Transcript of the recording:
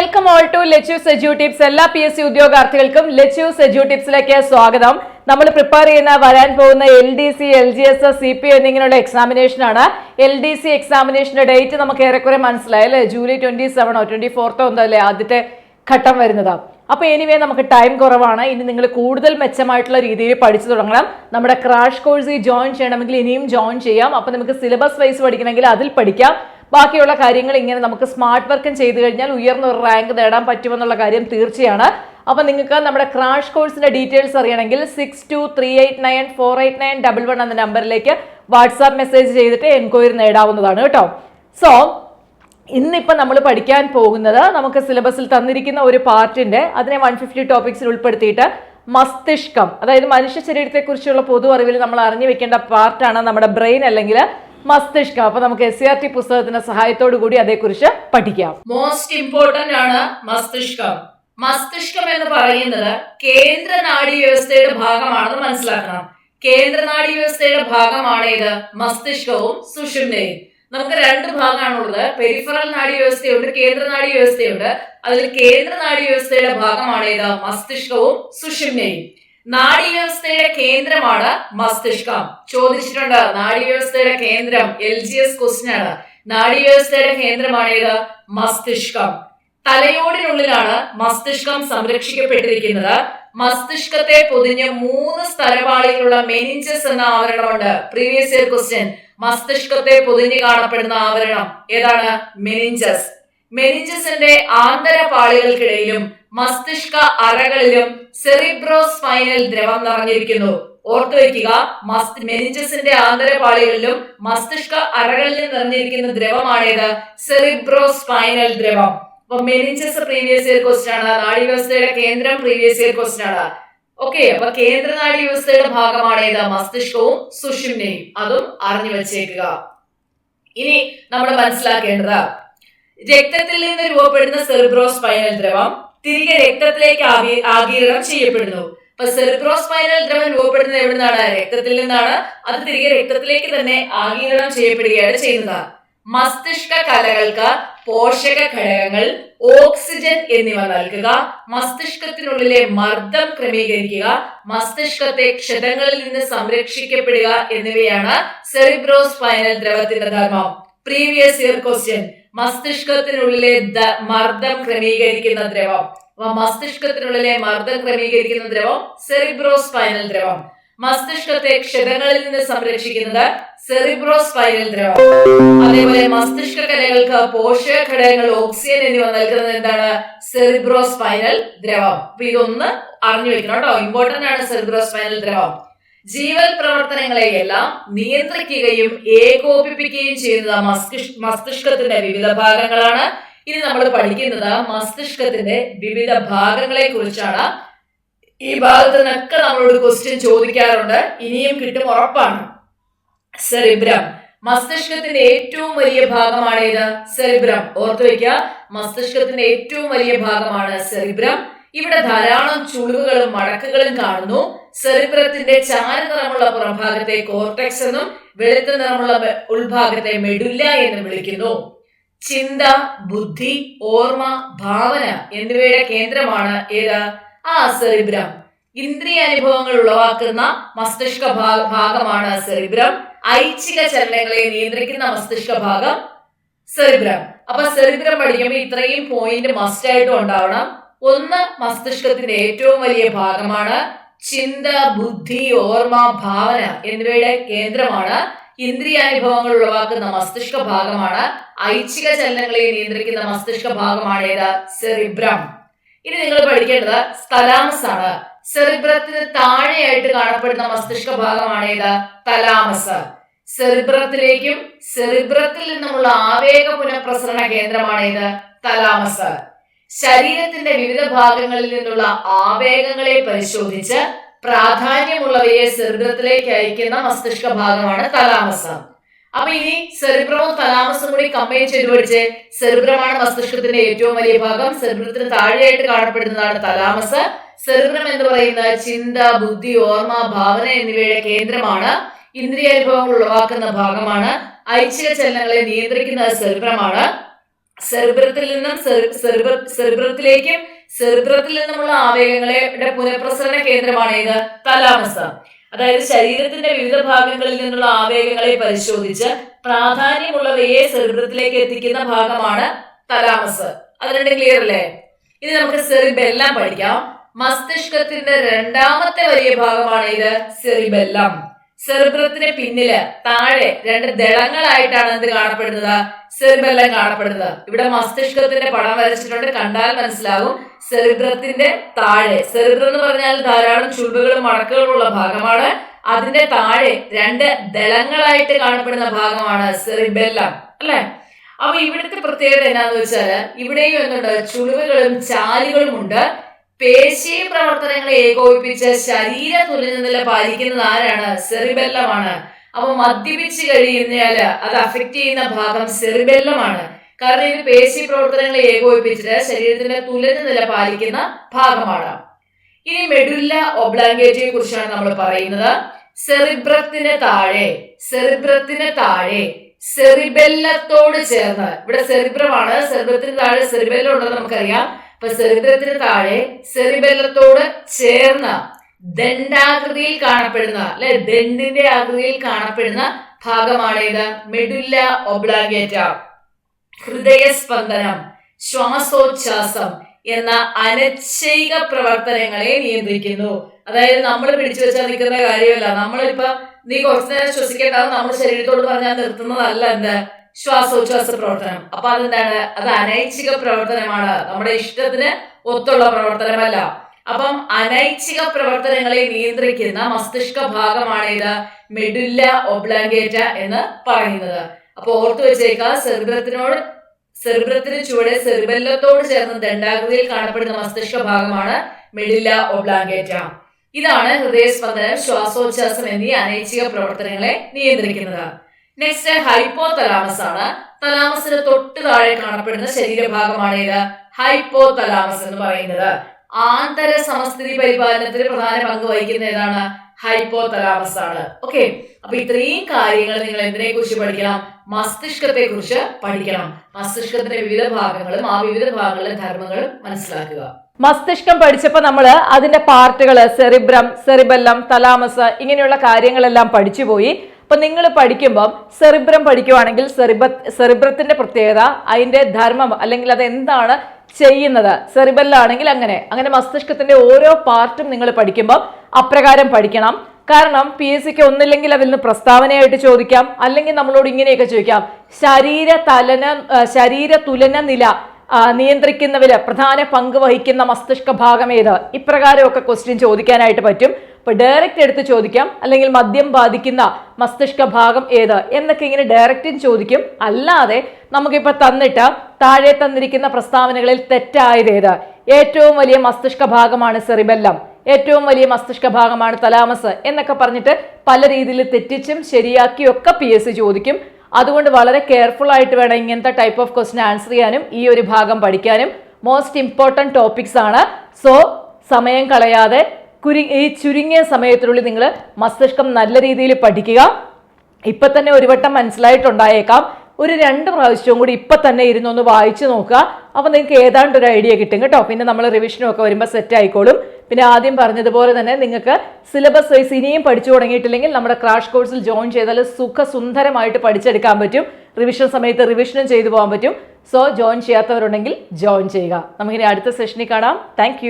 Welcome all to Lechu's edu tips എല്ലാ P S C ഉദ്യോഗാർത്ഥികൾക്കും Lechu's edu ടിപ്സിലേക്ക് സ്വാഗതം. നമ്മൾ പ്രിപ്പയർ ചെയ്യുന്ന വരാൻ പോകുന്ന L D C L G S S C P എന്നിങ്ങനെയുള്ള എക്സാമിനേഷൻ ആണ്. എൽ ഡി സി എക്സാമിനേഷന്റെ ഡേറ്റ് നമുക്ക് ഏറെക്കുറെ മനസ്സിലായി അല്ലേ? ജൂലൈ ട്വന്റി സെവനോ ട്വന്റി ഫോർത്തോ എന്തോ അല്ലേ ആദ്യത്തെ ഘട്ടം വരുന്നത്. അപ്പൊ എനിവേ നമുക്ക് ടൈം കുറവാണ്. ഇനി നിങ്ങൾ കൂടുതൽ മെച്ചമായിട്ടുള്ള രീതിയിൽ പഠിച്ചു തുടങ്ങണം. നമ്മുടെ ക്രാഷ് കോഴ്സ് ജോയിൻ ചെയ്യണമെങ്കിൽ ഇനിയും ജോയിൻ ചെയ്യാം. അപ്പൊ നമുക്ക് സിലബസ് വൈസ് പഠിക്കണമെങ്കിൽ അതിൽ പഠിക്കാം. ബാക്കിയുള്ള കാര്യങ്ങൾ ഇങ്ങനെ നമുക്ക് സ്മാർട്ട് വർക്കും ചെയ്തു കഴിഞ്ഞാൽ ഉയർന്ന ഒരു റാങ്ക് നേടാൻ പറ്റുമെന്നുള്ള കാര്യം തീർച്ചയാണ്. അപ്പോൾ നിങ്ങൾക്ക് നമ്മുടെ ക്രാഷ് കോഴ്സിന്റെ ഡീറ്റെയിൽസ് അറിയണമെങ്കിൽ six two three eight nine four eight nine double one എന്ന നമ്പറിലേക്ക് വാട്സാപ്പ് മെസ്സേജ് ചെയ്തിട്ട് എൻക്വയറി നേടാവുന്നതാണ് കേട്ടോ. സോ ഇന്നിപ്പോൾ നമ്മൾ പഠിക്കാൻ പോകുന്നത് നമുക്ക് സിലബസിൽ തന്നിരിക്കുന്ന ഒരു പാർട്ടിന്റെ അതിനെ വൺ ഫിഫ്റ്റി ടോപ്പിക്സിൽ ഉൾപ്പെടുത്തിയിട്ട് മസ്തിഷ്കം അതായത് മനുഷ്യ ശരീരത്തെക്കുറിച്ചുള്ള പൊതു അറിവിൽ നമ്മൾ അറിഞ്ഞു വെക്കേണ്ട പാർട്ടാണ് നമ്മുടെ ബ്രെയിൻ അല്ലെങ്കിൽ മസ്തിഷ്കം. അപ്പൊ നമുക്ക് എസ് സി ആർ ടി പുസ്തകത്തിന്റെ സഹായത്തോടു കൂടി അതേക്കുറിച്ച് പഠിക്കാം. മോസ്റ്റ് ഇമ്പോർട്ടന്റ് ആണ് മസ്തിഷ്കം. മസ്തിഷ്കം എന്ന് പറയുന്നത് കേന്ദ്ര നാഡീ വ്യവസ്ഥയുടെ ഭാഗമാണെന്ന് മനസ്സിലാക്കണം. കേന്ദ്ര നാഡീ വ്യവസ്ഥയുടെ ഭാഗമാണ് ഇത്. മസ്തിഷ്കവും സുഷുമ്നയും. നമുക്ക് രണ്ട് ഭാഗമാണുള്ളത്. പെരിഫറൽ നാഡി വ്യവസ്ഥയുണ്ട് കേന്ദ്ര നാഡീ വ്യവസ്ഥയുണ്ട് അതിൽ കേന്ദ്ര നാഡീ വ്യവസ്ഥയുടെ ഭാഗമാണ് ഇത്. മസ്തിഷ്കവും സുഷുമ്നയും. നാഡീവ്യവസ്ഥയുടെ കേന്ദ്രമാണ് മസ്തിഷ്കം. ചോദിച്ചിട്ടുണ്ട് നാഡീവ്യവസ്ഥയുടെ കേന്ദ്രം എൽ ജി എസ് ക്വസ്റ്റ്യൻ ആണ്. നാഡീവ്യവസ്ഥയുടെ കേന്ദ്രമാണ് ഇത് മസ്തിഷ്കം. തലയോടിനുള്ളിലാണ് മസ്തിഷ്കം സംരക്ഷിക്കപ്പെട്ടിരിക്കുന്നത്. മസ്തിഷ്കത്തെ പൊതിഞ്ഞ് മൂന്ന് സ്ഥലപാളികളുള്ള മെനിഞ്ചസ് എന്ന ആവരണമുണ്ട്. പ്രീവിയസ് ഇയർ ക്വസ്റ്റ്യൻ മസ്തിഷ്കത്തെ പൊതിഞ്ഞ് കാണപ്പെടുന്ന ആവരണം ഏതാണ്? മെനിഞ്ചസ് മെനിഞ്ചസിന്റെ ആന്തരപാളികൾക്കിടയിലും മസ്തിഷ്ക അറകളിലും സെറിബ്രോ സ്പൈനൽ ദ്രവം നിറഞ്ഞിരിക്കുന്നു. ഓർത്തു വയ്ക്കുക മസ്തി മെനിഞ്ചസിന്റെ ആന്തരപാളികളിലും മസ്തിഷ്ക അറകളിലും നിറഞ്ഞിരിക്കുന്ന ദ്രവമാണേത് സെറിബ്രോ സ്പൈനൽ ദ്രവം. അപ്പൊ മെനിഞ്ചസ് പ്രീവിയസ് ഇയർ ക്വസ്റ്റൻ ആണ് നാഡീവ്യവസ്ഥയുടെ കേന്ദ്രം പ്രീവിയസ് ഇയർ ക്വസ്റ്റൻ ആണ്. ഓക്കെ അപ്പൊ കേന്ദ്ര നാഡീവ്യവസ്ഥയുടെ ഭാഗമാണ് ഏത് മസ്തിഷ്കവും സുഷുമ്നയും. അതും അറിഞ്ഞു വെച്ചേക്കുക. ഇനി നമ്മൾ മനസ്സിലാക്കേണ്ടത് രക്തത്തിൽ നിന്ന് രൂപപ്പെടുന്ന സെറിബ്രോസ്പൈനൽ ദ്രവം തിരികെ രക്തത്തിലേക്ക് ആഗിരണം ചെയ്യപ്പെടുന്നു. അപ്പൊ സെറിബ്രോസ്പൈനൽ ദ്രവം രൂപപ്പെടുന്നത് എവിടെ നിന്നാണ് രക്തത്തിൽ നിന്നാണ്. അത് തിരികെ രക്തത്തിലേക്ക് തന്നെ ആഗിരണം ചെയ്യപ്പെടുകയാണ് ചെയ്യുന്നത്. മസ്തിഷ്ക കലകൾക്ക് പോഷക ഘടകങ്ങൾ ഓക്സിജൻ എന്നിവ നൽകുക. മസ്തിഷ്കത്തിനുള്ളിലെ മർദ്ദം ക്രമീകരിക്കുക. മസ്തിഷ്കത്തെ ക്ഷതങ്ങളിൽ നിന്ന് സംരക്ഷിക്കപ്പെടുക എന്നിവയാണ് സെറിബ്രോസ്പൈനൽ ദ്രവത്തിന്റെ ധർമ്മം. പ്രീവിയസ് ഇയർ ക്വസ്റ്റ്യൻ മസ്തിഷ്കത്തിനുള്ളിലെ മർദ്ദം ക്രമീകരിക്കുന്ന ദ്രവം. അപ്പൊ മസ്തിഷ്കത്തിനുള്ളിലെ മർദ്ദം ക്രമീകരിക്കുന്ന ദ്രവം സെറിബ്രോസ്പൈനൽ ദ്രവം. മസ്തിഷ്കത്തെ ക്ഷതങ്ങളിൽ നിന്ന് സംരക്ഷിക്കുന്നത് സെറിബ്രോസ്പൈനൽ ദ്രവം. അതേപോലെ മസ്തിഷ്ക കലകൾക്ക് പോഷക ഘടകങ്ങൾ ഓക്സിജൻ എന്നിവ നൽകുന്നത് എന്താണ്? സെറിബ്രോസ്പൈനൽ ദ്രവം. അപ്പൊ ഇതൊന്ന് അറിഞ്ഞു വെക്കണം കേട്ടോ. ഇമ്പോർട്ടന്റ് ആണ് സെറിബ്രോസ്പൈനൽ ദ്രവം. ജീവൽ പ്രവർത്തനങ്ങളെയെല്ലാം നിയന്ത്രിക്കുകയും ഏകോപിപ്പിക്കുകയും ചെയ്യുന്നത് മസ്തിഷ് മസ്തിഷ്കത്തിന്റെ വിവിധ ഭാഗങ്ങളാണ്. ഇനി നമ്മൾ പഠിക്കുന്നത് മസ്തിഷ്കത്തിന്റെ വിവിധ ഭാഗങ്ങളെ കുറിച്ചാണ് ഈ ഭാഗത്ത് നിന്നൊക്കെ നമ്മളോട് ക്വസ്റ്റ്യൻ ചോദിക്കാറുണ്ട്. ഇനിയും കിട്ടും ഉറപ്പാണ്. സെറിബ്രം. മസ്തിഷ്കത്തിന്റെ ഏറ്റവും വലിയ ഭാഗമാണ് ഏത് സെറിബ്രം. ഓർത്തു വയ്ക്കുക മസ്തിഷ്കത്തിന്റെ ഏറ്റവും വലിയ ഭാഗമാണ് സെറിബ്രം. ഇവിടെ ധാരാളം ചുളിവുകളും മടക്കുകളും കാണുന്നു. സെറിബ്രത്തിന്റെ ചാരനിറമുള്ള പുറംഭാഗത്തെ കോർട്ടെക്സ് എന്നും വെളുത്ത നിറമുള്ള ഉൾഭാഗത്തെ മെഡുല്ല എന്നും വിളിക്കുന്നു. ചിന്ത ബുദ്ധി ഓർമ്മ ഭാവന എന്നിവയുടെ കേന്ദ്രമാണ് ഏത്? ആ സെറിബ്രം. ഇന്ദ്രിയ അനുഭവങ്ങൾ ഉളവാക്കുന്ന മസ്തിഷ്ക ഭാഗമാണ് സെറിബ്രം. ഐച്ഛിക ചലനങ്ങളെ നിയന്ത്രിക്കുന്ന മസ്തിഷ്ക ഭാഗം സെറിബ്രം. അപ്പൊ സെറിബ്രം പഠിക്കുമ്പോൾ ഇത്രയും പോയിന്റ് മസ്റ്റ് ആയിട്ടും ഉണ്ടാവണം. ഒന്ന് മസ്തിഷ്കത്തിന്റെ ഏറ്റവും വലിയ ഭാഗമാണ്. ചിന്ത ബുദ്ധി ഓർമ്മ ഭാവന എന്നിവയുടെ കേന്ദ്രമാണ്. ഇന്ദ്രിയാനുഭവങ്ങൾ ഉളവാക്കുന്ന മസ്തിഷ്ക ഭാഗമാണ്. ഐച്ഛിക ചലനങ്ങളെ നിയന്ത്രിക്കുന്ന മസ്തിഷ്ക ഭാഗമാണ് ഏത്? സെറിബ്രം. ഇനി നിങ്ങൾ പഠിക്കേണ്ടത് സ്ഥലാമസ് ആണ്. സെറിബ്രത്തിന് താഴെയായിട്ട് കാണപ്പെടുന്ന മസ്തിഷ്ക ഭാഗമാണ് ഏത്? തലാമസ്. സെറിബ്രത്തിലേക്കും സെറിബ്രത്തിൽ നിന്നുമുള്ള ആവേഗ പുനഃപ്രസരണ കേന്ദ്രമാണ് ഇത് തലാമസ്. ശരീരത്തിന്റെ വിവിധ ഭാഗങ്ങളിൽ നിന്നുള്ള ആവേഗങ്ങളെ പരിശോധിച്ച് പ്രാധാന്യമുള്ളവയെ സെറിബ്രത്തിലേക്ക് അയക്കുന്ന മസ്തിഷ്ക ഭാഗമാണ് തലാമസ്. അപ്പൊ ഇനി സെറിബ്രവും തലാമസും കൂടി കമ്പൈൻ ചെയ്ത് പഠിച്ച് സെറിബ്രമാണ് മസ്തിഷ്കത്തിന്റെ ഏറ്റവും വലിയ ഭാഗം. സെറിബ്രത്തിന് താഴെയായിട്ട് കാണപ്പെടുന്നതാണ് തലാമസ്. സെറിബ്രം എന്ന് പറയുന്ന ചിന്ത ബുദ്ധി ഓർമ്മ ഭാവന എന്നിവയുടെ കേന്ദ്രമാണ്. ഇന്ദ്രിയാനുഭവങ്ങൾ ഉളവാക്കുന്ന ഭാഗമാണ്. ഐച്ഛിക ചലനങ്ങളെ നിയന്ത്രിക്കുന്ന സെറിബ്രമാണ്. സെറിബ്രത്തിൽ നിന്നും സെറിബ്രത്തിലേക്കും സെറിബ്രത്തിൽ നിന്നുമുള്ള ആവേഗങ്ങളുടെ പുനഃപ്രസരണ കേന്ദ്രമാണ് ഇത്. തലാമസ. അതായത് ശരീരത്തിന്റെ വിവിധ ഭാഗങ്ങളിൽ നിന്നുള്ള ആവേഗങ്ങളെ പരിശോധിച്ച് പ്രാധാന്യമുള്ളവയെ സെറിബ്രത്തിലേക്ക് എത്തിക്കുന്ന ഭാഗമാണ് തലാമസ്. അത് ക്ലിയർ അല്ലേ? ഇത് നമുക്ക് സെറിബെല്ലാം പഠിക്കാം. മസ്തിഷ്കത്തിന്റെ രണ്ടാമത്തെ വലിയ ഭാഗമാണ് ഇത് സെറിബെല്ലം. സെറിബ്രത്തിന് പിന്നിൽ താഴെ രണ്ട് ദളങ്ങളായിട്ടാണ് എന്ത് കാണപ്പെടുന്നത്. സെറിബെല്ലം കാണപ്പെടുന്നത്. ഇവിടെ മസ്തിഷ്കത്തിന്റെ പടം വരച്ചിട്ടുണ്ട്. കണ്ടാൽ മനസ്സിലാവും സെറിബ്രത്തിന്റെ താഴെ. സെറിബ്രം എന്ന് പറഞ്ഞാൽ ധാരാളം ചുളിവുകളും മടക്കുകളും ഉള്ള ഭാഗമാണ്. അതിന്റെ താഴെ രണ്ട് ദളങ്ങളായിട്ട് കാണപ്പെടുന്ന ഭാഗമാണ് സെറിബെല്ലം അല്ലെ? അപ്പൊ ഇവിടുത്തെ പ്രത്യേകത എന്നാന്ന് വെച്ചാൽ ഇവിടെയും എന്തുണ്ട്? ചുളിവുകളും ചാലുകളും ഉണ്ട് പേശി പ്രവർത്തനങ്ങളെ ഏകോപിപ്പിച്ച് ശരീര തുലനില പാലിക്കുന്നത് ആരാണ്? സെറിബെല്ലമാണ്. അപ്പൊ മദ്യപിച്ച് കഴിയുന്നയാൽ അത് അഫക്റ്റ് ചെയ്യുന്ന ഭാഗം സെറിബെല്ലമാണ്. കാരണം ഇത് പേശി പ്രവർത്തനങ്ങളെ ഏകോപിപ്പിച്ചിട്ട് ശരീരത്തിന്റെ തുലഞ്ഞ നില പാലിക്കുന്ന ഭാഗമാണ്. ഇനി മെഡുല്ല ഒബ്ലാങ്കേറ്റിനെ കുറിച്ചാണ് നമ്മൾ പറയുന്നത്. സെറിബ്രത്തിന് താഴെ സെറിബ്രത്തിന് താഴെ സെറിബെല്ലത്തോട് ചേർന്ന്. ഇവിടെ സെറിബ്രമാണ്. സെറിബ്രത്തിന് താഴെ സെറിബെല്ലം ഉണ്ടെന്ന് നമുക്കറിയാം. അപ്പൊ സെറിബ്രത്തിന് താഴെ സെറിബെല്ലത്തോട് ചേർന്ന് ദണ്ഡാകൃതിയിൽ കാണപ്പെടുന്ന അല്ലെ? ദണ്ടിന്റെ ആകൃതിയിൽ കാണപ്പെടുന്ന ഭാഗമാണ് ഇത് മെഡുല്ല ഒബ്ലാഗേറ്റ. ഹൃദയസ്പന്ദനം ശ്വാസോച്ഛ്വാസം എന്ന അനച്ഛൈക പ്രവർത്തനങ്ങളെ നിയന്ത്രിക്കുന്നു. അതായത് നമ്മൾ പിടിച്ചു വെച്ചാൽ നിൽക്കുന്ന കാര്യമല്ല. നമ്മളിപ്പോ നീ കുറച്ചു നേരം ശ്വസിക്കേണ്ടത് നമ്മുടെ ശരീരത്തോട് പറഞ്ഞാൽ നിർത്തുന്നതല്ല എന്ത്? ശ്വാസോച്ഛ്വാസ പ്രവർത്തനം. അപ്പൊ അതെന്താണ്? അത് അനൈച്ഛിക പ്രവർത്തനമാണ്. നമ്മുടെ ഇഷ്ടത്തിന് ഒത്തുള്ള പ്രവർത്തനമല്ല. അപ്പം അനൈച്ഛിക പ്രവർത്തനങ്ങളെ നിയന്ത്രിക്കുന്ന മസ്തിഷ്ക ഭാഗമാണ് ഇത് മെഡുല്ല ഒബ്ലാങ്കേറ്റ എന്ന് പറയുന്നത്. അപ്പൊ ഓർത്തു വെച്ചേക്ക സെർബ്രത്തിനോട് സെർബ്രത്തിന് ചുവടെ സെർബല്ലത്തോട് ചേർന്ന് ദണ്ഡാകൃതിയിൽ കാണപ്പെടുന്ന മസ്തിഷ്ക ഭാഗമാണ് മെഡില്ല ഒബ്ലാങ്കേറ്റ ഇതാണ് ഹൃദയസ്പന്ദനം ശ്വാസോച്ഛ്വാസം എന്നീ അനൈച്ഛിക പ്രവർത്തനങ്ങളെ നിയന്ത്രിക്കുന്നത്. നെക്സ്റ്റ് ഹൈപ്പോ തലാമസ് ആണ്. തലാമസിന് തൊട്ട് താഴെ കാണപ്പെടുന്ന ശരീരഭാഗമാണ് ഇത് ഹൈപ്പോ തലാമസ് എന്ന് പറയുന്നത്. ആന്തര സമസ്ഥിതി പരിപാലനത്തിന് പ്രധാന പങ്ക് വഹിക്കുന്ന ഏതാണ്? ഹൈപ്പോ തലാമസ് ആണ്. ഓക്കെ അപ്പൊ ഇത്രയും കാര്യങ്ങൾ നിങ്ങൾ എന്തിനെ കുറിച്ച് പഠിക്കണം? മസ്തിഷ്കത്തെ കുറിച്ച് പഠിക്കണം. മസ്തിഷ്കത്തിന്റെ വിവിധ ഭാഗങ്ങളും ആ വിവിധ ഭാഗങ്ങളിലെ ധർമ്മങ്ങളും മനസ്സിലാക്കുക. മസ്തിഷ്കം പഠിച്ചപ്പോൾ നമ്മൾ അതിന്റെ പാർട്ടുകൾ സെറിബ്രം സെറിബെല്ലം തലാമസ് ഇങ്ങനെയുള്ള കാര്യങ്ങളെല്ലാം പഠിച്ചുപോയി. അപ്പൊ നിങ്ങൾ പഠിക്കുമ്പം സെറിബ്രം പഠിക്കുവാണെങ്കിൽ സെറിബ സെറിബ്രത്തിന്റെ പ്രത്യേകത അതിന്റെ ധർമ്മം അല്ലെങ്കിൽ അത് എന്താണ് ചെയ്യുന്നത്? സെറിബെല്ലാണെങ്കിൽ അങ്ങനെ. അങ്ങനെ മസ്തിഷ്കത്തിന്റെ ഓരോ പാർട്ടും നിങ്ങൾ പഠിക്കുമ്പോൾ അപ്രകാരം പഠിക്കണം. കാരണം പി എസ് സിക്ക് ഒന്നില്ലെങ്കിൽ അതിൽ നിന്ന് പ്രസ്താവനയായിട്ട് ചോദിക്കാം. അല്ലെങ്കിൽ നമ്മളോട് ഇങ്ങനെയൊക്കെ ചോദിക്കാം. ശരീര തലന ശരീര തുലന നില നിയന്ത്രിക്കുന്നവര് പ്രധാന പങ്ക് വഹിക്കുന്ന മസ്തിഷ്ക ഭാഗം ഏത്? ഇപ്രകാരമൊക്കെ ക്വസ്റ്റ്യൻ ചോദിക്കാനായിട്ട് പറ്റും. ഇപ്പൊ ഡയറക്റ്റ് എടുത്ത് ചോദിക്കാം. അല്ലെങ്കിൽ മദ്യം ബാധിക്കുന്ന മസ്തിഷ്ക ഭാഗം ഏത്? എന്നൊക്കെ ഇങ്ങനെ ഡയറക്റ്റും ചോദിക്കും. അല്ലാതെ നമുക്കിപ്പോൾ തന്നിട്ട് താഴെ തന്നിരിക്കുന്ന പ്രസ്താവനകളിൽ തെറ്റായത് ഏത്? ഏറ്റവും വലിയ മസ്തിഷ്ക ഭാഗമാണ് സെറിബെല്ലം. ഏറ്റവും വലിയ മസ്തിഷ്ക ഭാഗമാണ് തലാമസ് എന്നൊക്കെ പറഞ്ഞിട്ട് പല രീതിയിൽ തെറ്റിച്ചും ശരിയാക്കിയും ഒക്കെ പി എസ് സി ചോദിക്കും. അതുകൊണ്ട് വളരെ കെയർഫുൾ ആയിട്ട് വേണം ഇങ്ങനത്തെ ടൈപ്പ് ഓഫ് ക്വസ്റ്റ്യൻ ആൻസർ ചെയ്യാനും ഈ ഒരു ഭാഗം പഠിക്കാനും. മോസ്റ്റ് ഇമ്പോർട്ടന്റ് ടോപ്പിക്സ് ആണ്. സോ സമയം കളയാതെ കുരി ഈ ചുരുങ്ങിയ സമയത്തിനുള്ളിൽ നിങ്ങൾ മസ്തിഷ്കം നല്ല രീതിയിൽ പഠിക്കുക. ഇപ്പൊ തന്നെ ഒരു വട്ടം മനസ്സിലായിട്ടുണ്ടായേക്കാം. ഒരു രണ്ട് പ്രാവശ്യവും കൂടി ഇപ്പൊ തന്നെ ഇരുന്നൊന്ന് വായിച്ചു നോക്കുക. അപ്പൊ നിങ്ങൾക്ക് ഏതാണ്ട് ഒരു ഐഡിയ കിട്ടും കേട്ടോ. പിന്നെ നമ്മൾ റിവിഷനും ഒക്കെ വരുമ്പോൾ സെറ്റ് ആയിക്കോളും. പിന്നെ ആദ്യം പറഞ്ഞതുപോലെ തന്നെ നിങ്ങൾക്ക് സിലബസ് വൈസ് ഇനിയും പഠിച്ചു തുടങ്ങിയിട്ടില്ലെങ്കിൽ നമ്മുടെ ക്രാഷ് കോഴ്സിൽ ജോയിൻ ചെയ്താൽ സുഖസുന്ദരമായിട്ട് പഠിച്ചെടുക്കാൻ പറ്റും. റിവിഷൻ സമയത്ത് റിവിഷനും ചെയ്തു പോകാൻ പറ്റും. സോ ജോയിൻ ചെയ്യാത്തവരുണ്ടെങ്കിൽ ജോയിൻ ചെയ്യുക. നമുക്കിനി അടുത്ത സെഷനിൽ കാണാം. താങ്ക്